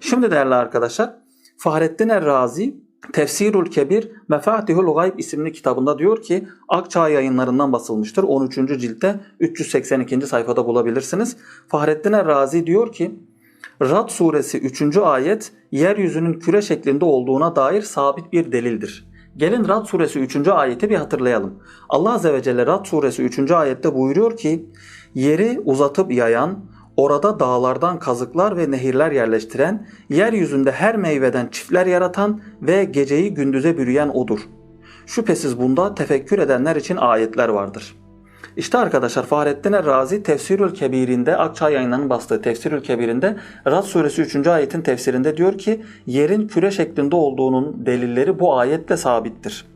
Şimdi değerli arkadaşlar Fahrettin Er-Razi Tefsirul Kebir Mefatihul Gayb isimli kitabında diyor ki Akçağ yayınlarından basılmıştır. 13. ciltte 382. sayfada bulabilirsiniz. Fahrettin Er-Razi diyor ki Rad suresi 3. ayet yeryüzünün küre şeklinde olduğuna dair sabit bir delildir. Gelin Rad suresi 3. ayeti bir hatırlayalım. Allah Azze ve Celle Rad suresi 3. ayette buyuruyor ki yeri uzatıp yayan, orada dağlardan kazıklar ve nehirler yerleştiren, yeryüzünde her meyveden çiftler yaratan ve geceyi gündüze bürüyen odur. Şüphesiz bunda tefekkür edenler için ayetler vardır. İşte arkadaşlar Fahrettin Er-Razi Tefsirül Kebir'inde Akçay yayınlarının bastığı Tefsirül Kebir'inde Rad suresi 3. ayetin tefsirinde diyor ki yerin küre şeklinde olduğunun delilleri bu ayetle sabittir.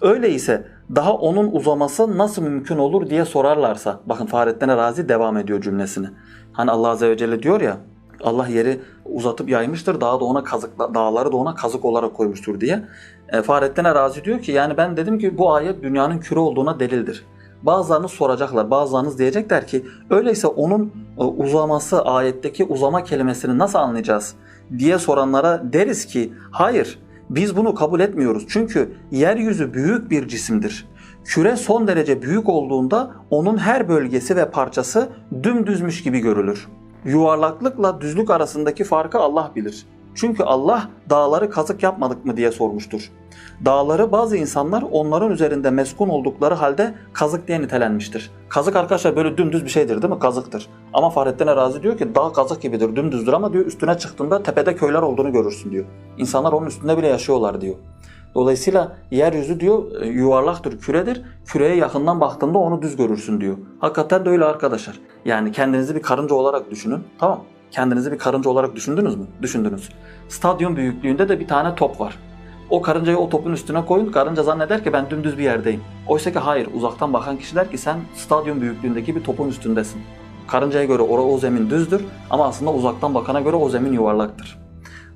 Öyleyse daha onun uzaması nasıl mümkün olur diye sorarlarsa bakın Fahrettin Er-Razi devam ediyor cümlesini. Hani Allah Azze ve Celle diyor ya Allah yeri uzatıp yaymıştır. Dağı da ona kazık, dağları da ona kazık olarak koymuştur diye. E, Fahrettin Erazi diyor ki yani ben dedim ki bu ayet dünyanın küre olduğuna delildir. Bazılarınız soracaklar, bazılarınız diyecekler ki öyleyse onun e, uzaması, ayetteki uzama kelimesini nasıl anlayacağız diye soranlara deriz ki hayır biz bunu kabul etmiyoruz. Çünkü yeryüzü büyük bir cisimdir. Küre son derece büyük olduğunda onun her bölgesi ve parçası dümdüzmüş gibi görülür. Yuvarlaklıkla düzlük arasındaki farkı Allah bilir. Çünkü Allah dağları kazık yapmadık mı diye sormuştur. Dağları bazı insanlar onların üzerinde meskun oldukları halde kazık diye nitelenmiştir. Kazık arkadaşlar böyle dümdüz bir şeydir değil mi? Kazıktır. Ama Fahrettin Erazi diyor ki dağ kazık gibidir, dümdüzdür ama diyor üstüne çıktığında tepede köyler olduğunu görürsün diyor. İnsanlar onun üstünde bile yaşıyorlar diyor. Dolayısıyla yeryüzü diyor e, yuvarlaktır, küredir. Küreye yakından baktığında onu düz görürsün diyor. Hakikaten de öyle arkadaşlar. Yani kendinizi bir karınca olarak düşünün. Tamam Kendinizi bir karınca olarak düşündünüz mü? Düşündünüz. Stadyum büyüklüğünde de bir tane top var. O karıncayı o topun üstüne koyun. Karınca zanneder ki ben dümdüz bir yerdeyim. Oysa ki hayır. Uzaktan bakan kişi der ki sen stadyum büyüklüğündeki bir topun üstündesin. Karıncaya göre ora o zemin düzdür ama aslında uzaktan bakana göre o zemin yuvarlaktır.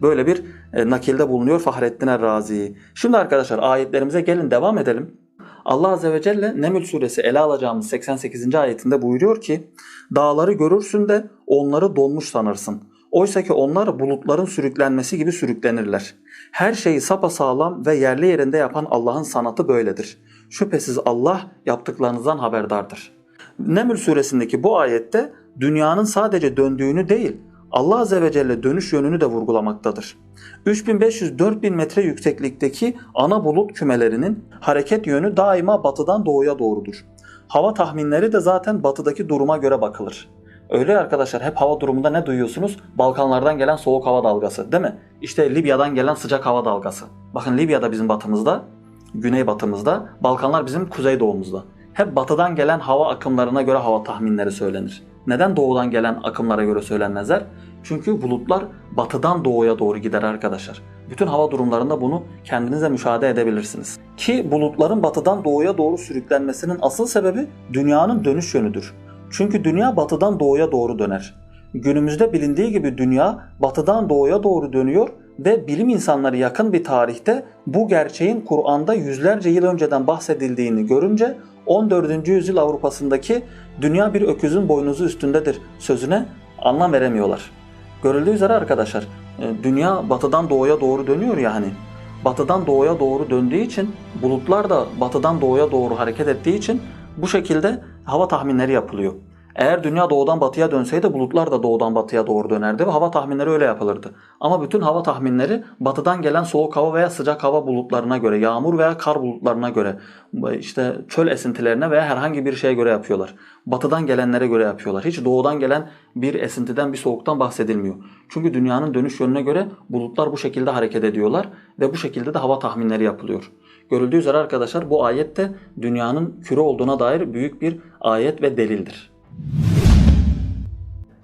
Böyle bir e, nakilde bulunuyor Fahrettin Er-Razi. Şimdi arkadaşlar ayetlerimize gelin devam edelim. Allah Azze ve Celle Neml suresi ele alacağımız 88. ayetinde buyuruyor ki Dağları görürsün de onları donmuş sanırsın. Oysa ki onlar bulutların sürüklenmesi gibi sürüklenirler. Her şeyi sapasağlam ve yerli yerinde yapan Allah'ın sanatı böyledir. Şüphesiz Allah yaptıklarınızdan haberdardır. Neml suresindeki bu ayette dünyanın sadece döndüğünü değil, Allah Azze ve Celle dönüş yönünü de vurgulamaktadır. 3500-4000 metre yükseklikteki ana bulut kümelerinin hareket yönü daima batıdan doğuya doğrudur. Hava tahminleri de zaten batıdaki duruma göre bakılır. Öyle arkadaşlar hep hava durumunda ne duyuyorsunuz? Balkanlardan gelen soğuk hava dalgası değil mi? İşte Libya'dan gelen sıcak hava dalgası. Bakın Libya'da bizim batımızda, güney batımızda, Balkanlar bizim kuzey doğumuzda. Hep batıdan gelen hava akımlarına göre hava tahminleri söylenir. Neden doğudan gelen akımlara göre söylenmezler? Çünkü bulutlar batıdan doğuya doğru gider arkadaşlar. Bütün hava durumlarında bunu kendinize müşahede edebilirsiniz. Ki bulutların batıdan doğuya doğru sürüklenmesinin asıl sebebi dünyanın dönüş yönüdür. Çünkü dünya batıdan doğuya doğru döner. Günümüzde bilindiği gibi dünya batıdan doğuya doğru dönüyor ve bilim insanları yakın bir tarihte bu gerçeğin Kur'an'da yüzlerce yıl önceden bahsedildiğini görünce 14. yüzyıl Avrupa'sındaki dünya bir öküzün boynuzu üstündedir sözüne anlam veremiyorlar. Görüldüğü üzere arkadaşlar e, dünya batıdan doğuya doğru dönüyor ya hani. Batıdan doğuya doğru döndüğü için bulutlar da batıdan doğuya doğru hareket ettiği için bu şekilde hava tahminleri yapılıyor. Eğer dünya doğudan batıya dönseydi bulutlar da doğudan batıya doğru dönerdi ve hava tahminleri öyle yapılırdı. Ama bütün hava tahminleri batıdan gelen soğuk hava veya sıcak hava bulutlarına göre, yağmur veya kar bulutlarına göre, işte çöl esintilerine veya herhangi bir şeye göre yapıyorlar. Batıdan gelenlere göre yapıyorlar. Hiç doğudan gelen bir esintiden, bir soğuktan bahsedilmiyor. Çünkü dünyanın dönüş yönüne göre bulutlar bu şekilde hareket ediyorlar ve bu şekilde de hava tahminleri yapılıyor. Görüldüğü üzere arkadaşlar bu ayet de dünyanın küre olduğuna dair büyük bir ayet ve delildir.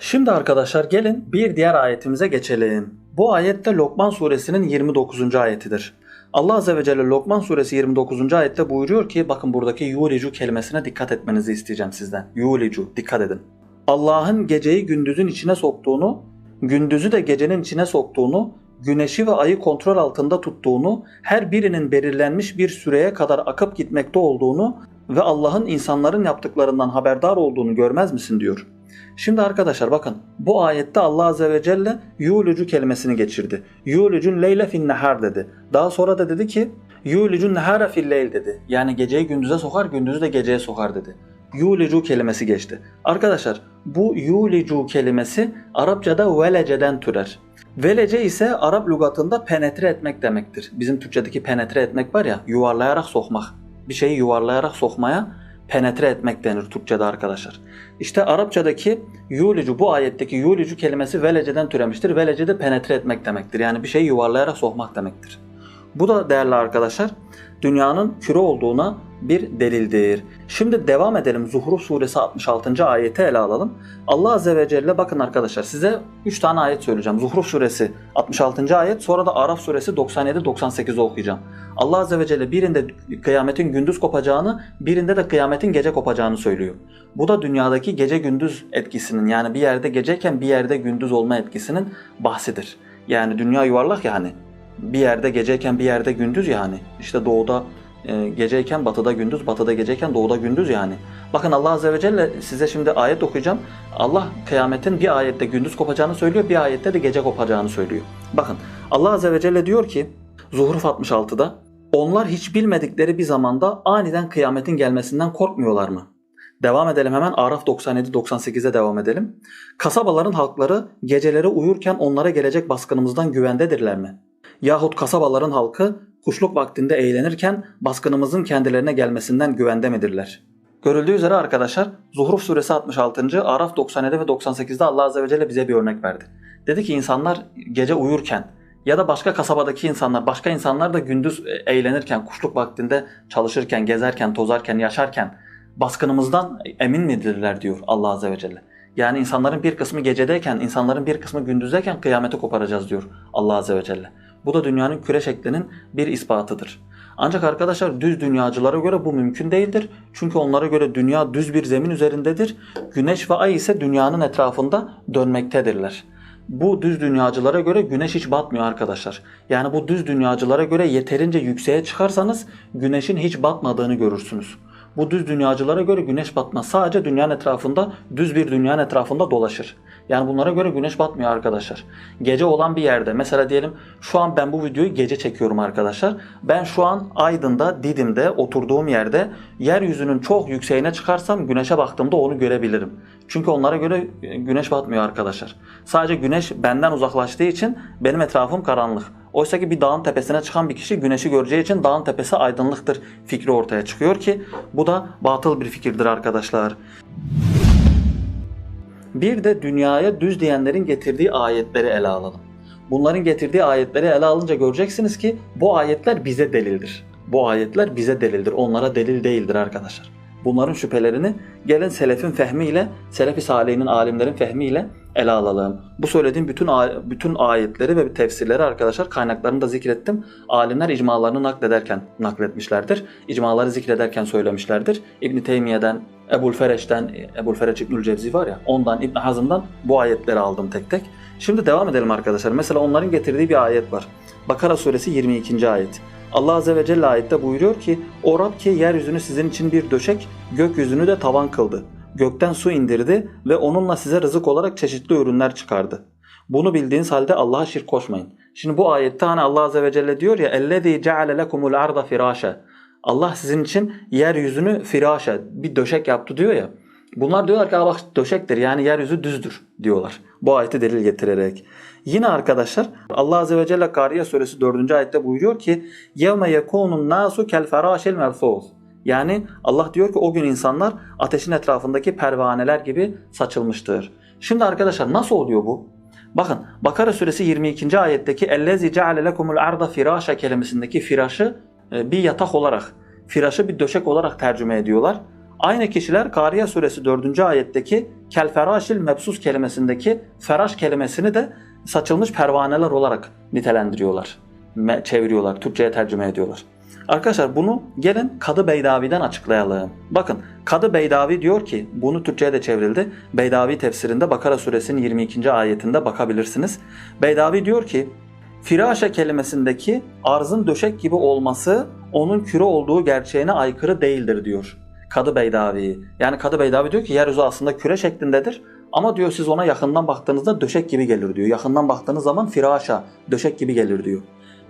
Şimdi arkadaşlar gelin bir diğer ayetimize geçelim. Bu ayette Lokman suresinin 29. ayetidir. Allah Azze ve Celle Lokman suresi 29. ayette buyuruyor ki bakın buradaki yulicu kelimesine dikkat etmenizi isteyeceğim sizden. Yulicu dikkat edin. Allah'ın geceyi gündüzün içine soktuğunu, gündüzü de gecenin içine soktuğunu, güneşi ve ayı kontrol altında tuttuğunu, her birinin belirlenmiş bir süreye kadar akıp gitmekte olduğunu ve Allah'ın insanların yaptıklarından haberdar olduğunu görmez misin diyor. Şimdi arkadaşlar bakın bu ayette Allah Azze ve Celle yu'lucu kelimesini geçirdi. Yu'lucun leyle fin nehar dedi. Daha sonra da dedi ki yu'lucun nehara fil leyl dedi. Yani geceyi gündüze sokar, gündüzü de geceye sokar dedi. Yu'lucu kelimesi geçti. Arkadaşlar bu yu'lucu kelimesi Arapçada veleceden türer. Velece ise Arap lügatında penetre etmek demektir. Bizim Türkçedeki penetre etmek var ya yuvarlayarak sokmak. Bir şeyi yuvarlayarak sokmaya penetre etmek denir Türkçe'de arkadaşlar. İşte Arapçadaki yulicu bu ayetteki yulicu kelimesi veleceden türemiştir. Velece de penetre etmek demektir. Yani bir şeyi yuvarlayarak sokmak demektir. Bu da değerli arkadaşlar dünyanın küre olduğuna bir delildir. Şimdi devam edelim. Zuhruf suresi 66. ayeti ele alalım. Allah azze ve celle bakın arkadaşlar size 3 tane ayet söyleyeceğim. Zuhruf suresi 66. ayet sonra da Araf suresi 97-98'i okuyacağım. Allah azze ve celle birinde kıyametin gündüz kopacağını, birinde de kıyametin gece kopacağını söylüyor. Bu da dünyadaki gece gündüz etkisinin yani bir yerde geceyken bir yerde gündüz olma etkisinin bahsidir. Yani dünya yuvarlak yani bir yerde geceyken bir yerde gündüz yani. İşte doğuda e, geceyken batıda gündüz, batıda geceyken doğuda gündüz yani. Bakın Allah Azze ve Celle size şimdi ayet okuyacağım. Allah kıyametin bir ayette gündüz kopacağını söylüyor, bir ayette de gece kopacağını söylüyor. Bakın Allah Azze ve Celle diyor ki Zuhruf 66'da onlar hiç bilmedikleri bir zamanda aniden kıyametin gelmesinden korkmuyorlar mı? Devam edelim hemen Araf 97-98'e devam edelim. Kasabaların halkları geceleri uyurken onlara gelecek baskınımızdan güvendedirler mi? Yahut kasabaların halkı kuşluk vaktinde eğlenirken baskınımızın kendilerine gelmesinden güvende midirler? Görüldüğü üzere arkadaşlar Zuhruf suresi 66. Araf 97 ve 98'de Allah Azze ve Celle bize bir örnek verdi. Dedi ki insanlar gece uyurken ya da başka kasabadaki insanlar, başka insanlar da gündüz eğlenirken, kuşluk vaktinde çalışırken, gezerken, tozarken, yaşarken baskınımızdan emin midirler diyor Allah Azze ve Celle. Yani insanların bir kısmı gecedeyken, insanların bir kısmı gündüzdeyken kıyameti koparacağız diyor Allah Azze ve Celle. Bu da dünyanın küre şeklinin bir ispatıdır. Ancak arkadaşlar düz dünyacılara göre bu mümkün değildir. Çünkü onlara göre dünya düz bir zemin üzerindedir. Güneş ve ay ise dünyanın etrafında dönmektedirler. Bu düz dünyacılara göre güneş hiç batmıyor arkadaşlar. Yani bu düz dünyacılara göre yeterince yükseğe çıkarsanız güneşin hiç batmadığını görürsünüz. Bu düz dünyacılara göre güneş batmaz. Sadece dünyanın etrafında, düz bir dünyanın etrafında dolaşır. Yani bunlara göre güneş batmıyor arkadaşlar. Gece olan bir yerde mesela diyelim şu an ben bu videoyu gece çekiyorum arkadaşlar. Ben şu an Aydın'da, Didim'de oturduğum yerde yeryüzünün çok yükseğine çıkarsam güneşe baktığımda onu görebilirim. Çünkü onlara göre güneş batmıyor arkadaşlar. Sadece güneş benden uzaklaştığı için benim etrafım karanlık. Oysa ki bir dağın tepesine çıkan bir kişi güneşi göreceği için dağın tepesi aydınlıktır fikri ortaya çıkıyor ki bu da batıl bir fikirdir arkadaşlar. Bir de dünyaya düz diyenlerin getirdiği ayetleri ele alalım. Bunların getirdiği ayetleri ele alınca göreceksiniz ki bu ayetler bize delildir. Bu ayetler bize delildir. Onlara delil değildir arkadaşlar. Bunların şüphelerini gelin selefin fehmiyle, selef-i salihinin alimlerin fehmiyle ele alalım. Bu söylediğim bütün bütün ayetleri ve tefsirleri arkadaşlar kaynaklarını da zikrettim. Alimler icmalarını naklederken nakletmişlerdir. İcmaları zikrederken söylemişlerdir. İbn Teymiye'den, Ebul Fereç'ten, Ebul Fereç İbnül Cevzi var ya, ondan İbn Hazım'dan bu ayetleri aldım tek tek. Şimdi devam edelim arkadaşlar. Mesela onların getirdiği bir ayet var. Bakara suresi 22. ayet. Allah Azze ve Celle ayette buyuruyor ki O Rab ki yeryüzünü sizin için bir döşek, gökyüzünü de tavan kıldı. Gökten su indirdi ve onunla size rızık olarak çeşitli ürünler çıkardı. Bunu bildiğiniz halde Allah'a şirk koşmayın. Şimdi bu ayette hani Allah Azze ve Celle diyor ya اَلَّذ۪ي جَعَلَ لَكُمُ الْاَرْضَ فِرَاشًا Allah sizin için yeryüzünü firaşa, bir döşek yaptı diyor ya. Bunlar diyorlar ki bak döşektir yani yeryüzü düzdür diyorlar. Bu ayeti delil getirerek. Yine arkadaşlar Allah Azze ve Celle Kariye suresi 4. ayette buyuruyor ki يَوْمَ يَكُونُ النَّاسُ كَالْفَرَاشِ الْمَرْفُوظ Yani Allah diyor ki o gün insanlar ateşin etrafındaki pervaneler gibi saçılmıştır. Şimdi arkadaşlar nasıl oluyor bu? Bakın Bakara suresi 22. ayetteki اَلَّذِي جَعَلَ لَكُمُ الْاَرْضَ فِرَاشَ kelimesindeki firaşı bir yatak olarak, firaşı bir döşek olarak tercüme ediyorlar. Aynı kişiler Kariye suresi 4. ayetteki kelferaşil mebsus kelimesindeki feraş kelimesini de saçılmış pervaneler olarak nitelendiriyorlar. Çeviriyorlar, Türkçe'ye tercüme ediyorlar. Arkadaşlar bunu gelin Kadı Beydavi'den açıklayalım. Bakın Kadı Beydavi diyor ki bunu Türkçe'ye de çevrildi. Beydavi tefsirinde Bakara suresinin 22. ayetinde bakabilirsiniz. Beydavi diyor ki Firaşe kelimesindeki arzın döşek gibi olması onun küre olduğu gerçeğine aykırı değildir diyor. Kadı Beydavi. Yani Kadı Beydavi diyor ki yeryüzü aslında küre şeklindedir. Ama diyor siz ona yakından baktığınızda döşek gibi gelir diyor. Yakından baktığınız zaman firaşa, döşek gibi gelir diyor.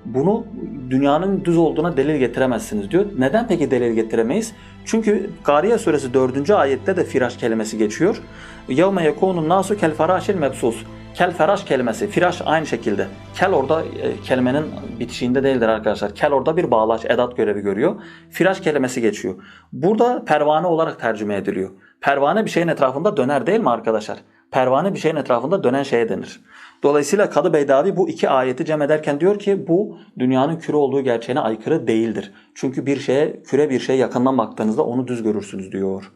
Bunu dünyanın düz olduğuna delil getiremezsiniz diyor. Neden peki delil getiremeyiz? Çünkü Gariye suresi 4. ayette de firaş kelimesi geçiyor. يَوْمَ يَكُونُ النَّاسُ كَالْفَرَاشِ الْمَبْسُوسِ Kel feraş kelimesi, firaş aynı şekilde. Kel orada e, kelimenin bitişiğinde değildir arkadaşlar. Kel orada bir bağlaç, edat görevi görüyor. Firaş kelimesi geçiyor. Burada pervane olarak tercüme ediliyor. Pervane bir şeyin etrafında döner değil mi arkadaşlar? Pervane bir şeyin etrafında dönen şeye denir. Dolayısıyla Kadı Beydavi bu iki ayeti cem ederken diyor ki bu dünyanın küre olduğu gerçeğine aykırı değildir. Çünkü bir şeye, küre bir şeye yakından baktığınızda onu düz görürsünüz diyor.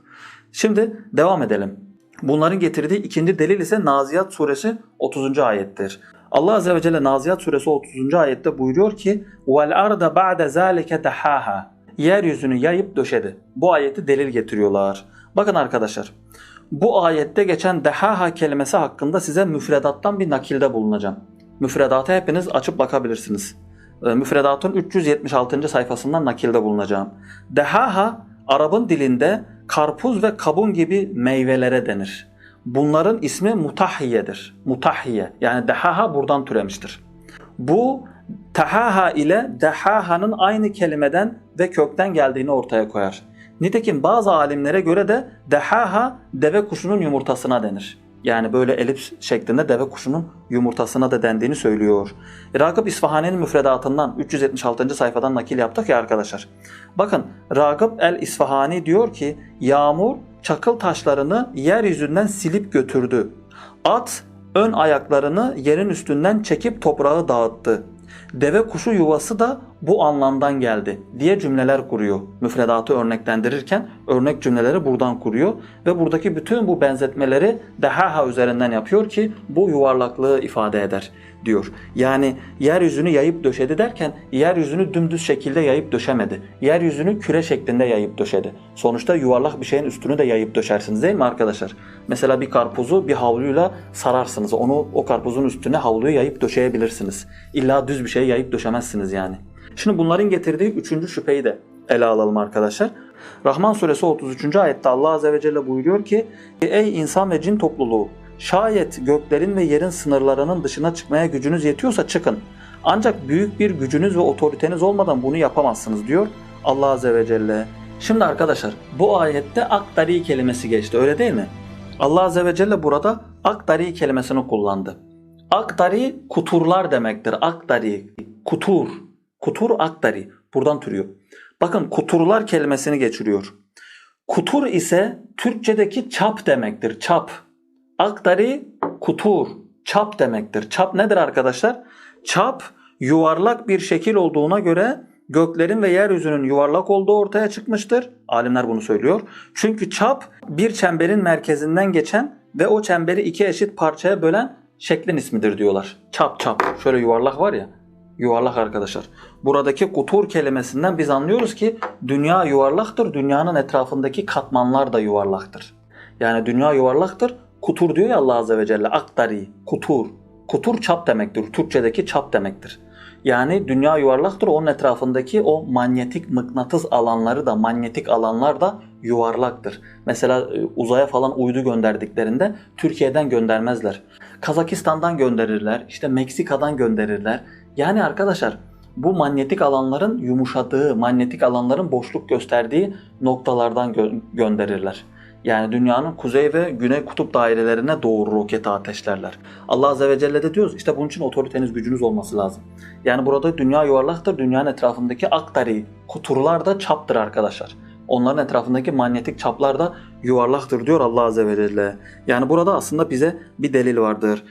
Şimdi devam edelim. Bunların getirdiği ikinci delil ise Naziyat suresi 30. ayettir. Allah azze ve celle Naziyat suresi 30. ayette buyuruyor ki "Vel arda ba'de zalike dahaha." Yeryüzünü yayıp döşedi. Bu ayeti delil getiriyorlar. Bakın arkadaşlar. Bu ayette geçen dehaha kelimesi hakkında size müfredattan bir nakilde bulunacağım. Müfredatı hepiniz açıp bakabilirsiniz. Ee, Müfredatın 376. sayfasından nakilde bulunacağım. Dehaha Arap'ın dilinde karpuz ve kabun gibi meyvelere denir. Bunların ismi mutahhiyedir. Mutahhiye yani dehaha buradan türemiştir. Bu tahaha ile dehaha'nın aynı kelimeden ve kökten geldiğini ortaya koyar. Nitekim bazı alimlere göre de dehaha deve kuşunun yumurtasına denir. Yani böyle elips şeklinde deve kuşunun yumurtasına da dendiğini söylüyor. Ragıp İsfahani'nin müfredatından 376. sayfadan nakil yaptık ya arkadaşlar. Bakın Ragıp el İsfahani diyor ki yağmur çakıl taşlarını yeryüzünden silip götürdü. At ön ayaklarını yerin üstünden çekip toprağı dağıttı. Deve kuşu yuvası da bu anlamdan geldi diye cümleler kuruyor. Müfredatı örneklendirirken örnek cümleleri buradan kuruyor ve buradaki bütün bu benzetmeleri dehaha üzerinden yapıyor ki bu yuvarlaklığı ifade eder diyor. Yani yeryüzünü yayıp döşedi derken yeryüzünü dümdüz şekilde yayıp döşemedi. Yeryüzünü küre şeklinde yayıp döşedi. Sonuçta yuvarlak bir şeyin üstünü de yayıp döşersiniz değil mi arkadaşlar? Mesela bir karpuzu bir havluyla sararsınız. Onu o karpuzun üstüne havluyu yayıp döşeyebilirsiniz. İlla düz bir şey yayıp döşemezsiniz yani. Şimdi bunların getirdiği üçüncü şüpheyi de ele alalım arkadaşlar. Rahman suresi 33. ayette Allah azze ve celle buyuruyor ki Ey insan ve cin topluluğu şayet göklerin ve yerin sınırlarının dışına çıkmaya gücünüz yetiyorsa çıkın. Ancak büyük bir gücünüz ve otoriteniz olmadan bunu yapamazsınız diyor Allah azze ve celle. Şimdi arkadaşlar bu ayette akdari kelimesi geçti öyle değil mi? Allah azze ve celle burada akdari kelimesini kullandı. Akdari kuturlar demektir. Akdari, kutur. Kutur akdari. Buradan türüyor. Bakın kuturlar kelimesini geçiriyor. Kutur ise Türkçedeki çap demektir. Çap. Akdari kutur. Çap demektir. Çap nedir arkadaşlar? Çap yuvarlak bir şekil olduğuna göre göklerin ve yeryüzünün yuvarlak olduğu ortaya çıkmıştır. Alimler bunu söylüyor. Çünkü çap bir çemberin merkezinden geçen ve o çemberi iki eşit parçaya bölen şeklin ismidir diyorlar. Çap çap. Şöyle yuvarlak var ya. Yuvarlak arkadaşlar. Buradaki kutur kelimesinden biz anlıyoruz ki dünya yuvarlaktır. Dünyanın etrafındaki katmanlar da yuvarlaktır. Yani dünya yuvarlaktır. Kutur diyor ya Allah Azze ve Celle. Akdari, kutur. Kutur çap demektir. Türkçedeki çap demektir. Yani dünya yuvarlaktır. Onun etrafındaki o manyetik mıknatıs alanları da, manyetik alanlar da yuvarlaktır. Mesela e, uzaya falan uydu gönderdiklerinde Türkiye'den göndermezler. Kazakistan'dan gönderirler, işte Meksika'dan gönderirler. Yani arkadaşlar bu manyetik alanların yumuşadığı, manyetik alanların boşluk gösterdiği noktalardan gö- gönderirler. Yani dünyanın kuzey ve güney kutup dairelerine doğru roketi ateşlerler. Allah Azze ve Celle de diyoruz işte bunun için otoriteniz gücünüz olması lazım. Yani burada dünya yuvarlaktır. Dünyanın etrafındaki aktari, kuturlar da çaptır arkadaşlar. Onların etrafındaki manyetik çaplar da yuvarlaktır diyor Allah Azze ve Celle. Yani burada aslında bize bir delil vardır.